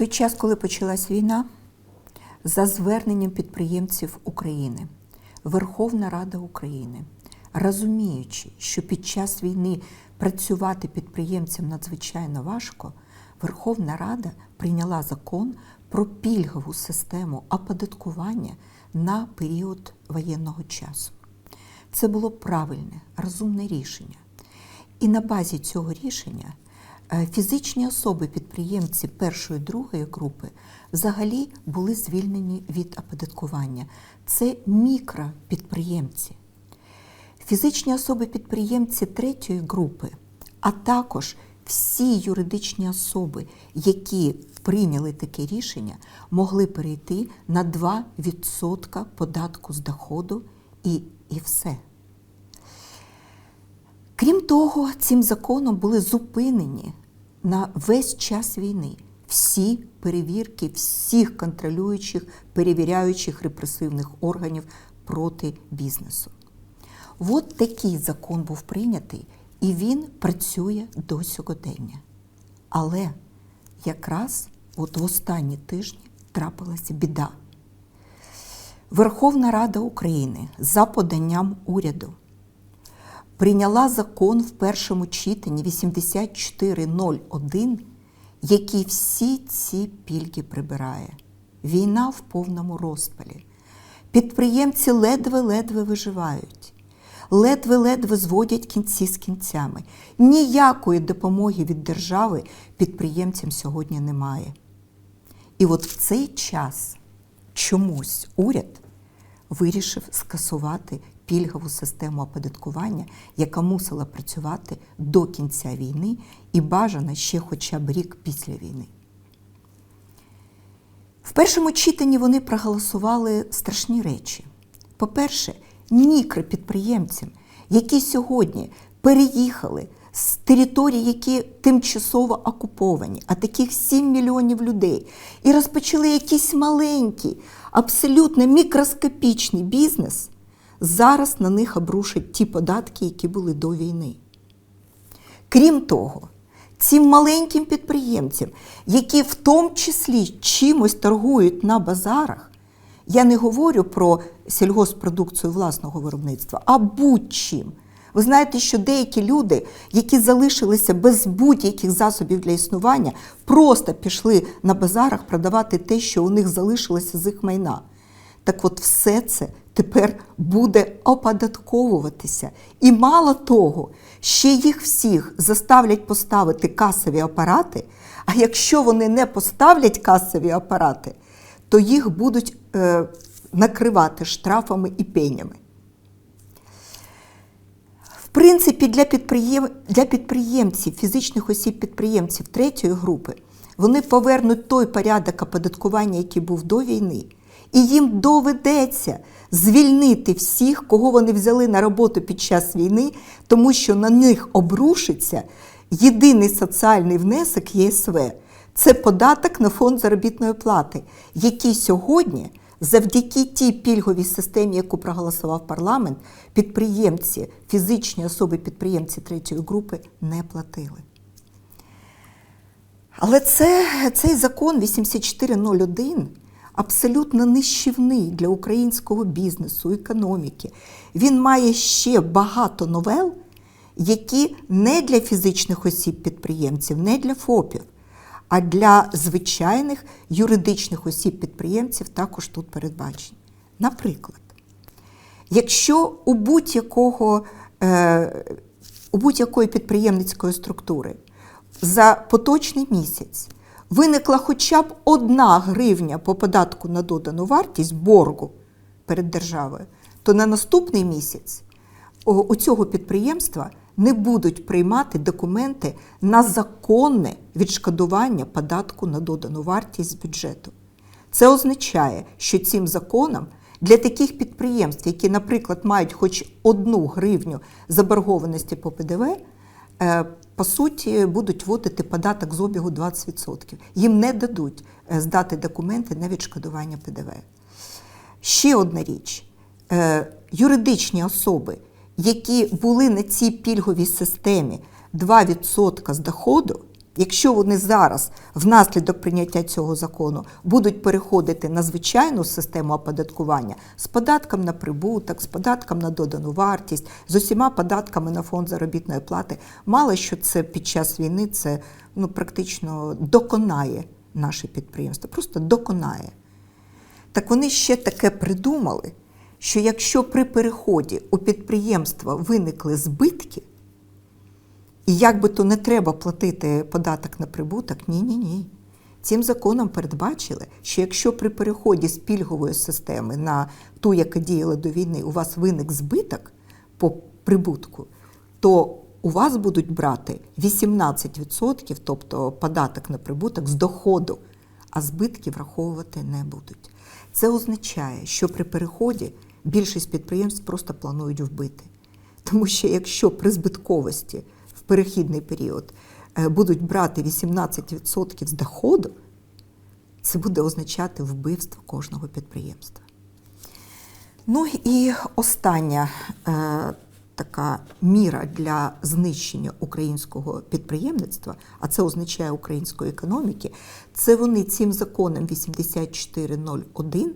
той час, коли почалась війна, за зверненням підприємців України, Верховна Рада України, розуміючи, що під час війни працювати підприємцям надзвичайно важко, Верховна Рада прийняла закон про пільгову систему оподаткування на період воєнного часу. Це було правильне, розумне рішення. І на базі цього рішення фізичні особи-підприємці першої другої групи взагалі були звільнені від оподаткування. Це мікропідприємці. Фізичні особи-підприємці третьої групи, а також всі юридичні особи, які прийняли таке рішення, могли перейти на 2% податку з доходу і, і все. Крім того, цим законом були зупинені на весь час війни всі перевірки всіх контролюючих, перевіряючих репресивних органів проти бізнесу. От такий закон був прийнятий, і він працює до сьогодення. Але якраз от в останні тижні трапилася біда. Верховна Рада України за поданням уряду прийняла закон в першому читанні 8401, який всі ці пільги прибирає. Війна в повному розпалі. Підприємці ледве-ледве виживають, ледве-ледве зводять кінці з кінцями. Ніякої допомоги від держави підприємцям сьогодні немає. І от в цей час чомусь уряд вирішив скасувати пільгову систему оподаткування, яка мусила працювати до кінця війни і бажано ще хоча б рік після війни. В першому читанні вони проголосували страшні речі. По-перше, мікропідприємцям, які сьогодні переїхали з територій, які тимчасово окуповані, а таких 7 мільйонів людей, і розпочали якийсь маленький, абсолютно мікроскопічний бізнес, зараз на них обрушать ті податки, які були до війни. Крім того, цим маленьким підприємцям, які в тому числі чимось торгують на базарах, я не говорю про сільгоспродукцію власного виробництва, а будь-чим. Ви знаєте, що деякі люди, які залишилися без будь-яких засобів для існування, просто пішли на базарах продавати те, що у них залишилося з їх майна. Так от все це тепер буде оподатковуватися. І мало того, ще їх всіх заставлять поставити касові апарати, а якщо вони не поставлять касові апарати, то їх будуть е, накривати штрафами і пенями. В принципі, для, підприєм... для підприємців, фізичних осіб-підприємців третьої групи, вони повернуть той порядок оподаткування, який був до війни, і їм доведеться звільнити всіх, кого вони взяли на роботу під час війни, тому що на них обрушиться єдиний соціальний внесок ЄСВ. Це податок на фонд заробітної плати, який сьогодні завдяки тій пільговій системі, яку проголосував парламент, підприємці, фізичні особи-підприємці третьої групи не платили. Але це, цей закон 8401 абсолютно нищівний для українського бізнесу, економіки. Він має ще багато новел, які не для фізичних осіб-підприємців, не для ФОПів, а для звичайних юридичних осіб-підприємців також тут передбачені. Наприклад, якщо у будь-якого е, у будь-якої підприємницької структури за поточний місяць виникла хоча б одна гривня по податку на додану вартість боргу перед державою, то на наступний місяць у цього підприємства не будуть приймати документи на законне відшкодування податку на додану вартість з бюджету. Це означає, що цим законом для таких підприємств, які, наприклад, мають хоч одну гривню заборгованості по ПДВ, по суті, будуть вводити податок з обігу 20%. Їм не дадуть е, здати документи на відшкодування ПДВ. Ще одна річ: Е, юридичні особи, які були на цій пільговій системі 2% з доходу, Якщо вони зараз, внаслідок прийняття цього закону, будуть переходити на звичайну систему оподаткування з податком на прибуток, з податком на додану вартість, з усіма податками на фонд заробітної плати, мало що це під час війни це ну, практично доконає наше підприємство, просто доконає. Так вони ще таке придумали, що якщо при переході у підприємства виникли збитки, і як би то не треба платити податок на прибуток, ні-ні ні. Цим законом передбачили, що якщо при переході з пільгової системи на ту, яка діяла до війни, у вас виник збиток по прибутку, то у вас будуть брати 18%, тобто податок на прибуток з доходу, а збитки враховувати не будуть. Це означає, що при переході більшість підприємств просто планують вбити. Тому що якщо при збитковості перехідний період е, будуть брати 18% з доходу, це буде означати вбивство кожного підприємства. Ну і остання е, така міра для знищення українського підприємництва, а це означає української економіки, це вони цим законом 8401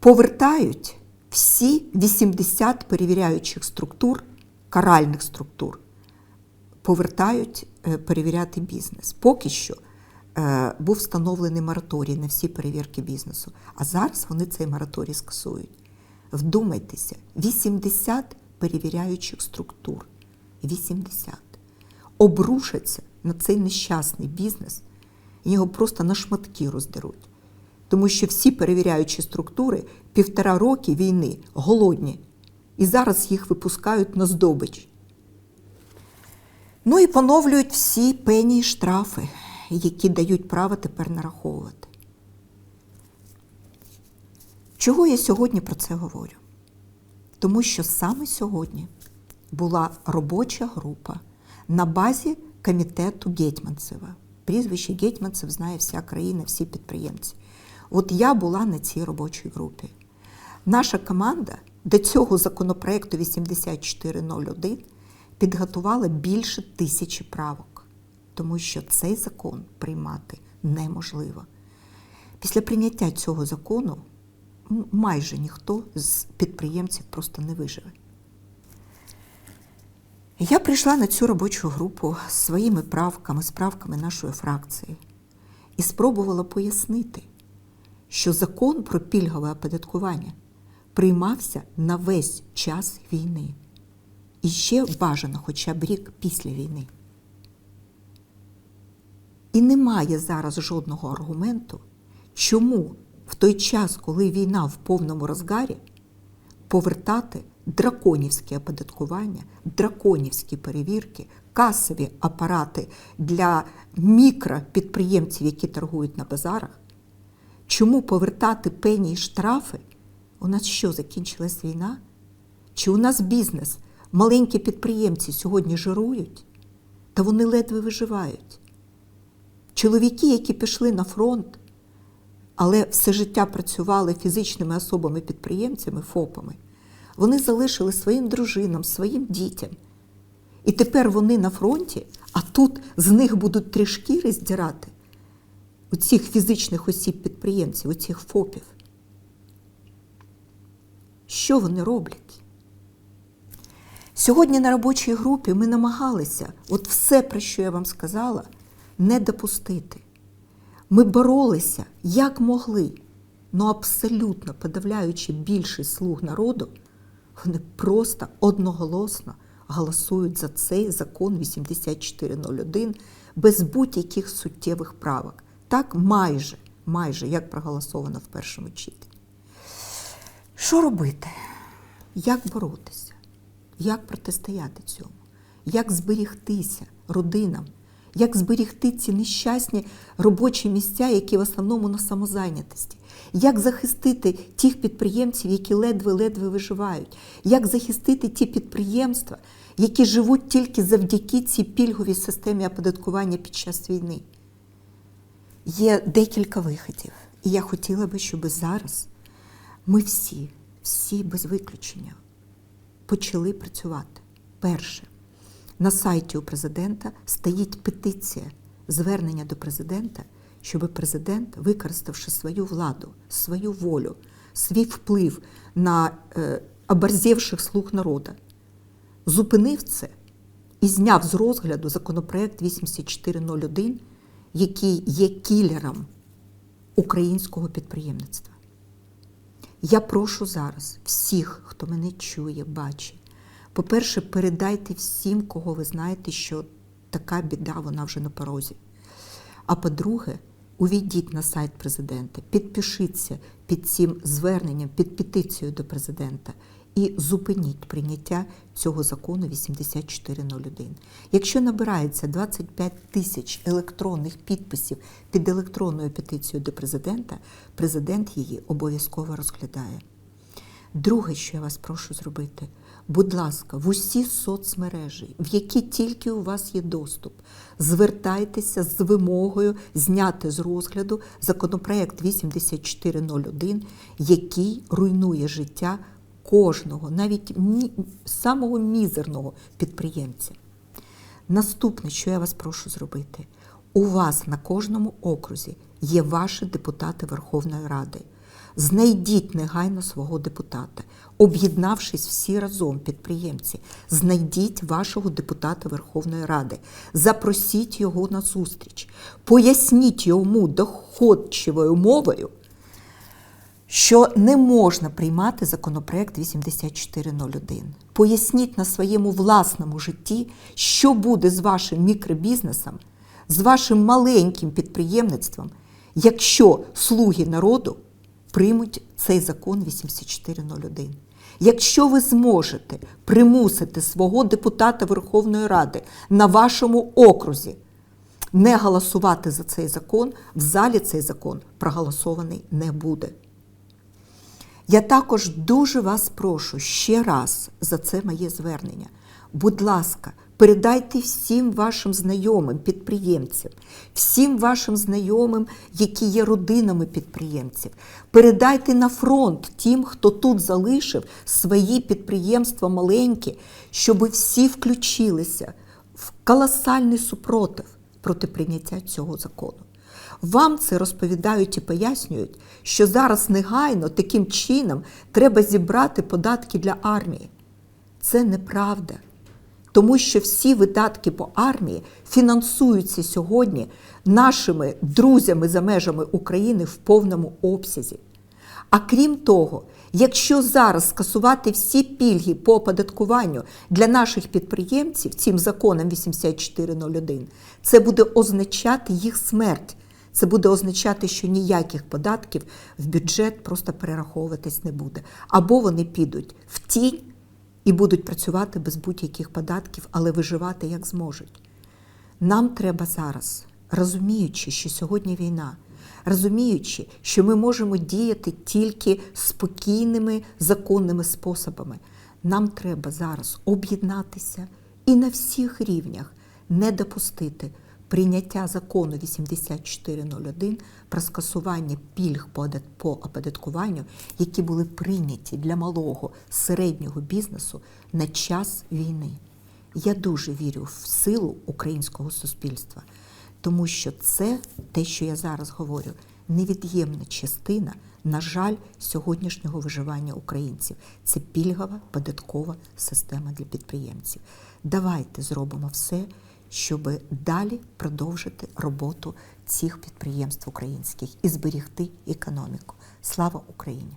повертають всі 80 перевіряючих структур, каральних структур, повертають е, перевіряти бізнес. Поки що е, був встановлений мораторій на всі перевірки бізнесу, а зараз вони цей мораторій скасують. Вдумайтеся, 80 перевіряючих структур. 80. Обрушаться на цей нещасний бізнес, його просто на шматки роздеруть. Тому що всі перевіряючі структури півтора роки війни голодні, і зараз їх випускають на здобич. Ну і поновлюють всі пені і штрафи, які дають право тепер нараховувати. Чого я сьогодні про це говорю? Тому що саме сьогодні була робоча група на базі комітету Гетьманцева. Прізвище Гетьманцев знає вся країна, всі підприємці. От я була на цій робочій групі. Наша команда до цього законопроекту 8401 підготувала більше тисячі правок, тому що цей закон приймати неможливо. Після прийняття цього закону майже ніхто з підприємців просто не виживе. Я прийшла на цю робочу групу з своїми правками, з правками нашої фракції і спробувала пояснити, що закон про пільгове оподаткування приймався на весь час війни. І ще бажано хоча б рік після війни. І немає зараз жодного аргументу, чому в той час, коли війна в повному розгарі, повертати драконівське оподаткування, драконівські перевірки, касові апарати для мікропідприємців, які торгують на базарах. Чому повертати пені і штрафи? У нас що, закінчилась війна? Чи у нас бізнес? Маленькі підприємці сьогодні жирують, та вони ледве виживають. Чоловіки, які пішли на фронт, але все життя працювали фізичними особами-підприємцями, ФОПами, вони залишили своїм дружинам, своїм дітям. І тепер вони на фронті, а тут з них будуть три шкіри здирати у цих фізичних осіб-підприємців, у цих ФОПів. Що вони роблять? Сьогодні на робочій групі ми намагалися от все, про що я вам сказала, не допустити. Ми боролися як могли, але абсолютно подавляючи більшість слуг народу, вони просто одноголосно голосують за цей закон 8401 без будь-яких суттєвих правок. Так майже, майже як проголосовано в першому читанні. Що робити? Як боротися? Як протистояти цьому? Як зберігтися родинам? Як зберігти ці нещасні робочі місця, які в основному на самозайнятості? Як захистити тих підприємців, які ледве-ледве виживають? Як захистити ті підприємства, які живуть тільки завдяки цій пільговій системі оподаткування під час війни? Є декілька виходів. І я хотіла би, щоб зараз ми всі, всі без виключення почали працювати. Перше, на сайті у президента стоїть петиція, звернення до президента, щоб президент, використавши свою владу, свою волю, свій вплив на е, оборзівших слуг народу, зупинив це і зняв з розгляду законопроект 8401, який є кілером українського підприємництва. Я прошу зараз всіх, хто мене чує, бачить. По-перше, передайте всім, кого ви знаєте, що така біда вона вже на порозі. А по-друге, увійдіть на сайт президента, підпишіться під цим зверненням, під петицією до президента і зупиніть прийняття цього закону 8401. Якщо набирається 25 тисяч електронних підписів під електронною петицією до президента, президент її обов'язково розглядає. Друге, що я вас прошу зробити, будь ласка, в усі соцмережі, в які тільки у вас є доступ, звертайтеся з вимогою зняти з розгляду законопроект 8401, який руйнує життя кожного, навіть самого мізерного підприємця. Наступне, що я вас прошу зробити, у вас на кожному окрузі є ваші депутати Верховної Ради. Знайдіть негайно свого депутата, об'єднавшись всі разом, підприємці, знайдіть вашого депутата Верховної Ради, запросіть його на зустріч, поясніть йому доходчивою мовою, що не можна приймати законопроект 8401. Поясніть на своєму власному житті, що буде з вашим мікробізнесом, з вашим маленьким підприємництвом, якщо слуги народу приймуть цей закон 8401. Якщо ви зможете примусити свого депутата Верховної Ради на вашому окрузі не голосувати за цей закон, в залі цей закон проголосований не буде. Я також дуже вас прошу ще раз за це моє звернення. Будь ласка, передайте всім вашим знайомим підприємцям, всім вашим знайомим, які є родинами підприємців. Передайте на фронт тим, хто тут залишив свої підприємства маленькі, щоб всі включилися в колосальний супротив проти прийняття цього закону. Вам це розповідають і пояснюють, що зараз негайно таким чином треба зібрати податки для армії. Це неправда. Тому що всі видатки по армії фінансуються сьогодні нашими друзями за межами України в повному обсязі. А крім того, якщо зараз скасувати всі пільги по оподаткуванню для наших підприємців цим законом 8401, це буде означати їх смерть. Це буде означати, що ніяких податків в бюджет просто перераховуватись не буде. Або вони підуть в тінь і будуть працювати без будь-яких податків, але виживати як зможуть. Нам треба зараз, розуміючи, що сьогодні війна, розуміючи, що ми можемо діяти тільки спокійними законними способами, нам треба зараз об'єднатися і на всіх рівнях не допустити прийняття закону 8401 про скасування пільг по оподаткуванню, які були прийняті для малого середнього бізнесу на час війни. Я дуже вірю в силу українського суспільства, тому що це те, що я зараз говорю, невід'ємна частина, на жаль, сьогоднішнього виживання українців. Це пільгова податкова система для підприємців. Давайте зробимо все, щоб далі продовжити роботу цих підприємств українських і зберігти економіку. Слава Україні!